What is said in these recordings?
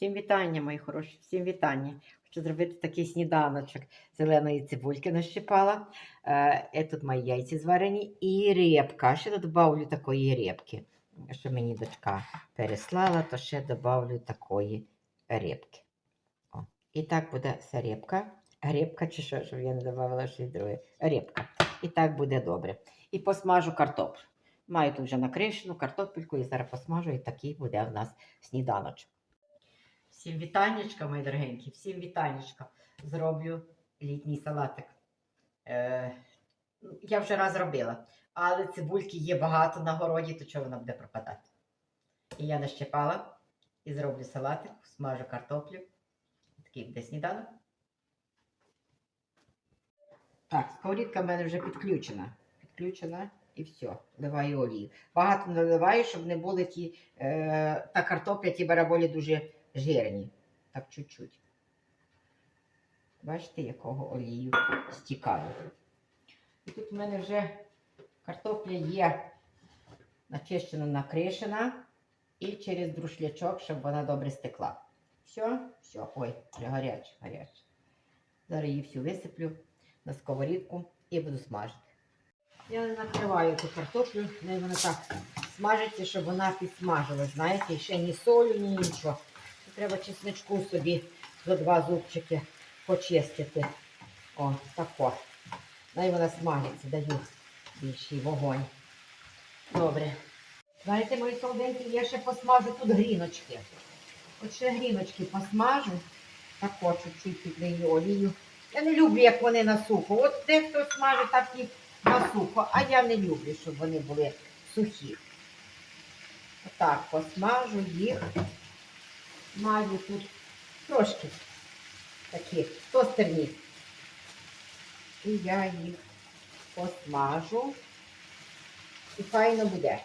Всім вітання, мої хороші, всім вітання. Хочу зробити такий сніданочок. Зеленої цибульки нащипала. Е, е, тут мої яйці зварені і репка. Ще додавлю такої репки. Що мені дочка переслала, то ще додавлю такої репки. О. І так буде ця репка. Репка чи що, щоб я не додавала щось друге. Репка. І так буде добре. І посмажу картоплю. Маю тут вже накришену картопельку і зараз посмажу, і такий буде в нас сніданочок. Всім вітаннячка, мої дорогенькі, всім вітаннячка. Зроблю літній салатик. Е, я вже раз робила, але цибульки є багато на городі, то чого вона буде пропадати? І я нащепала і зроблю салатик, смажу картоплю. Такий буде сніданок. Так, сковорідка в мене вже підключена. Підключена і все. Вливаю олію. Багато наливаю, щоб не були ті е, та картопля, ті бараболі дуже жирні. Так чуть-чуть. Бачите, якого олію стікає. І тут в мене вже картопля є начищена, накришена. І через друшлячок, щоб вона добре стекла. Все, все, ой, вже гаряче, гаряче. Зараз її всю висиплю на сковорідку і буду смажити. Я не накриваю цю картоплю, вона так смажиться, щоб вона підсмажилась, знаєте, ще ні солю, ні нічого. Треба чесничку собі за два зубчики почистити. О, тако. Най вона смажиться, даю більший вогонь. Добре. Знаєте, мої солденьки, я ще посмажу тут гріночки. От ще гріночки посмажу. Тако чуть-чуть підлию олію. Я не люблю, як вони на сухо. От дехто смажить так і на сухо, а я не люблю, щоб вони були сухі. Отак посмажу їх. Маю тут трошки такі тостерні. І я їх посмажу. І файно буде.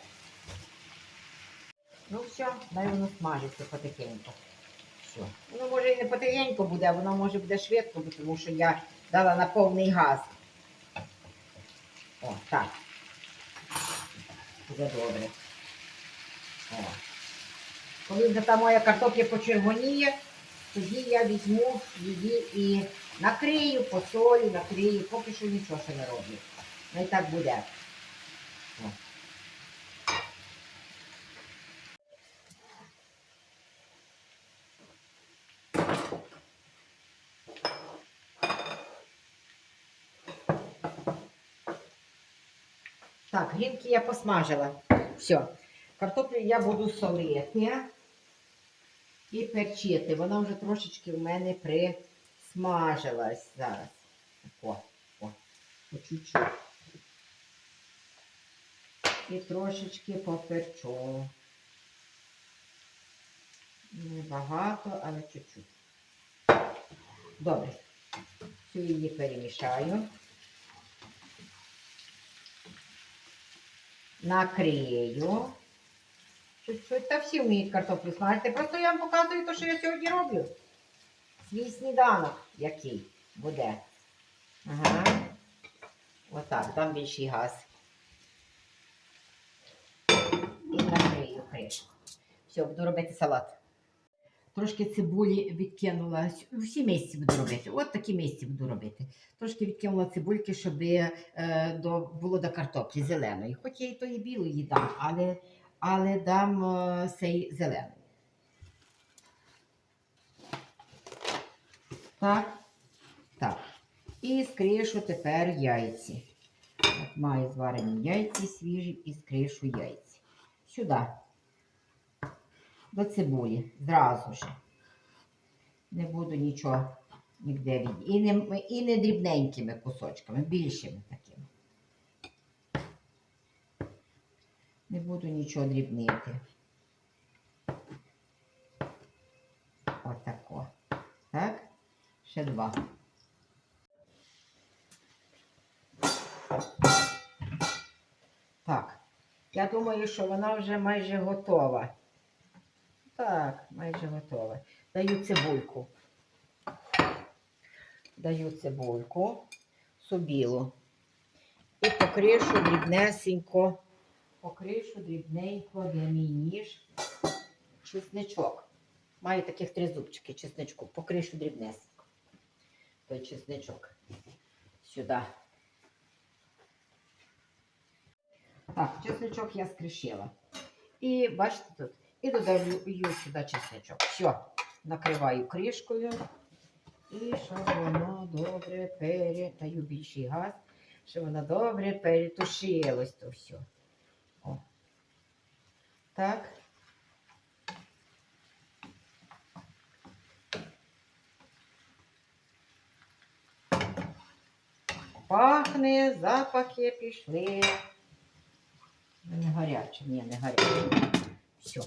Ну все, дай воно смажиться потихеньку. Все. Воно може і не потихеньку буде, воно може буде швидко, тому що я дала на повний газ. О, так. Буде добре. О. Коли вже та моя картопля почервоніє, тоді я візьму її і накрию, посолю, накрию, поки що нічого ще не роблю. Ну і так буде. Так, грінки я посмажила. Все. Картоплю я буду солити і перчити. Вона вже трошечки в мене присмажилась зараз. О, о, по чуть-чуть. І трошечки поперчу. Небагато, але чуть-чуть. Добре. Всю її перемішаю. Накрию. Чуть-чуть. Та всі вміють картоплю смажити. Просто я вам показую те, що я сьогодні роблю. Свій сніданок який буде. Ага. Отак, там більший газ. І накрию кришку. Все, буду робити салат. Трошки цибулі відкинула. Всі місці буду робити. От такі місці буду робити. Трошки відкинула цибульки, щоб е, до, було до картоплі зеленої. Хоч я і тої білої дам, але, але дам е, цей зелений. Так, так. І скришу тепер яйці. От маю зварені яйці свіжі і скришу яйці. Сюди. До цибулі. Зразу ж. Не буду нічого ніде від. І не, і не дрібненькими кусочками, більшими такими. Не буду нічого дрібнити. Отако. Так? Ще два. Так. Я думаю, що вона вже майже готова. Так, майже готова. Даю цибульку. Даю цибульку, собілу. І покришу дрібнесенько, покришу дрібненько, мій ніж, чесничок. Маю таких три зубчики чесничку, покришу дрібнесенько. Той чесничок сюди. Так, чесничок я скришила. І бачите тут, і додаю сюди чесничок. Все, накриваю кришкою. І щоб воно добре пере... даю більший газ, щоб воно добре перетушилось то все. Так. Пахне, запахи пішли. Ну, Не гаряче, ні, не гаряче. Все.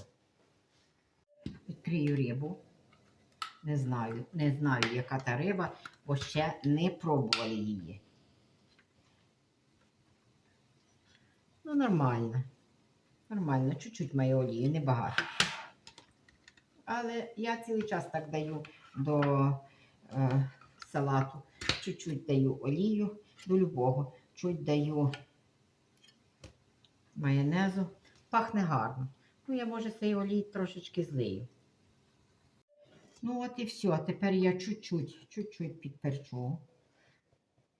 Відкрию рибу. Не знаю, не знаю, яка та риба, бо ще не пробували її. Ну, нормально. Нормально, чуть-чуть має олії, небагато. Але я цілий час так даю до е, салату. Чуть-чуть даю олію до любого. Чуть даю майонезу. Пахне гарно. Ну, я може цієї олії трошечки злию. Ну от і все. Тепер я чуть-чуть, чуть-чуть підперчу.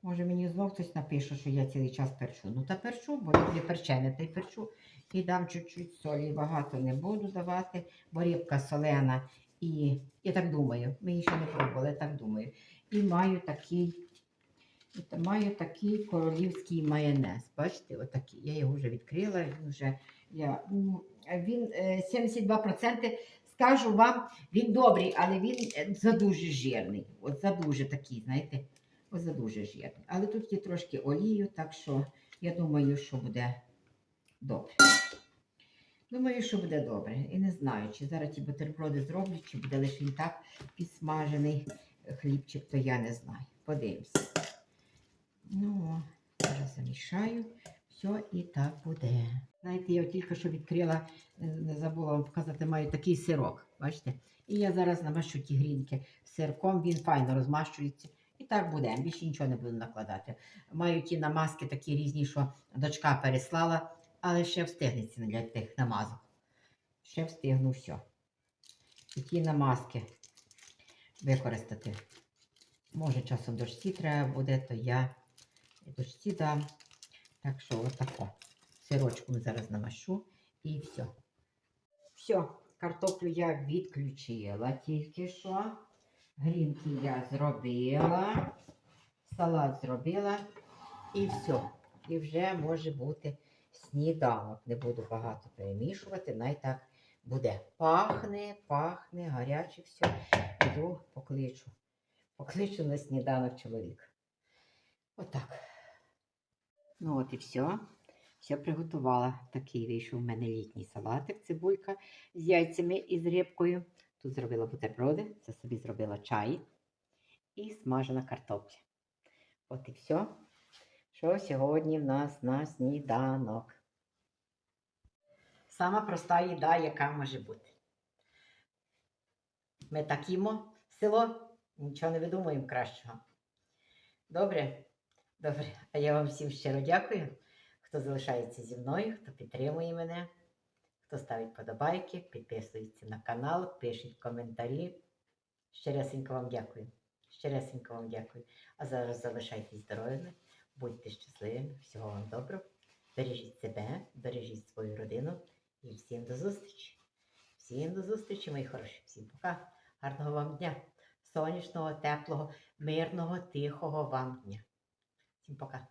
Може мені знов хтось напише, що я цілий час перчу. Ну та перчу, бо я перчене, та й перчу. І дам чуть-чуть солі. Багато не буду давати, бо рибка солена. І я так думаю, ми її ще не пробували, я так думаю. І маю такий, маю такий королівський майонез. Бачите, отакий. Я його вже відкрила. Він вже я, він е, 72%. Скажу вам, він добрий, але він е, задуже жирний. От задуже такий, знаєте, задуже жирний. Але тут є трошки олію, так що я думаю, що буде добре. Думаю, що буде добре. І не знаю, чи зараз ті бутерброди зроблю, чи буде лише так підсмажений хлібчик, то я не знаю. Подивимося. Ну, зараз замішаю. Все і так буде. Знаєте, я тільки що відкрила, е, не забула вам показати, маю такий сирок. Бачите? І я зараз намащу ті грінки сирком, він файно розмащується. І так буде, більше нічого не буду накладати. Маю ті намазки такі різні, що дочка переслала, але ще встигнеться для тих намазок. Ще встигну все. І ті намазки використати. Може, часом дочці треба буде, то я дочці дам. Так що отако. Сирочком зараз намащу і все. Все, картоплю я відключила тільки що. Грінки я зробила. Салат зробила. І все. І вже може бути сніданок. Не буду багато перемішувати, най так буде. Пахне, пахне, гаряче все. Іду покличу. Покличу на сніданок чоловіка. Отак. Ну от і все. Все приготувала. Такий вийшов у мене літній салатик, цибулька з яйцями і з рибкою. Тут зробила бутерброди, це собі зробила чай і смажена картопля. От і все. Що сьогодні в нас на сніданок. Сама проста їда, яка може бути. Ми так їмо село, нічого не видумуємо кращого. Добре? Добре. А я вам всім щиро дякую, хто залишається зі мною, хто підтримує мене, хто ставить подобайки, підписується на канал, пишіть коментарі. Щиресенько вам дякую. Щиресенько вам дякую. А зараз залишайтесь здоровими, будьте щасливими, всього вам доброго. Бережіть себе, бережіть свою родину і всім до зустрічі. Всім до зустрічі, мої хороші. Всім пока. Гарного вам дня. Сонячного, теплого, мирного, тихого вам дня. Всім пока.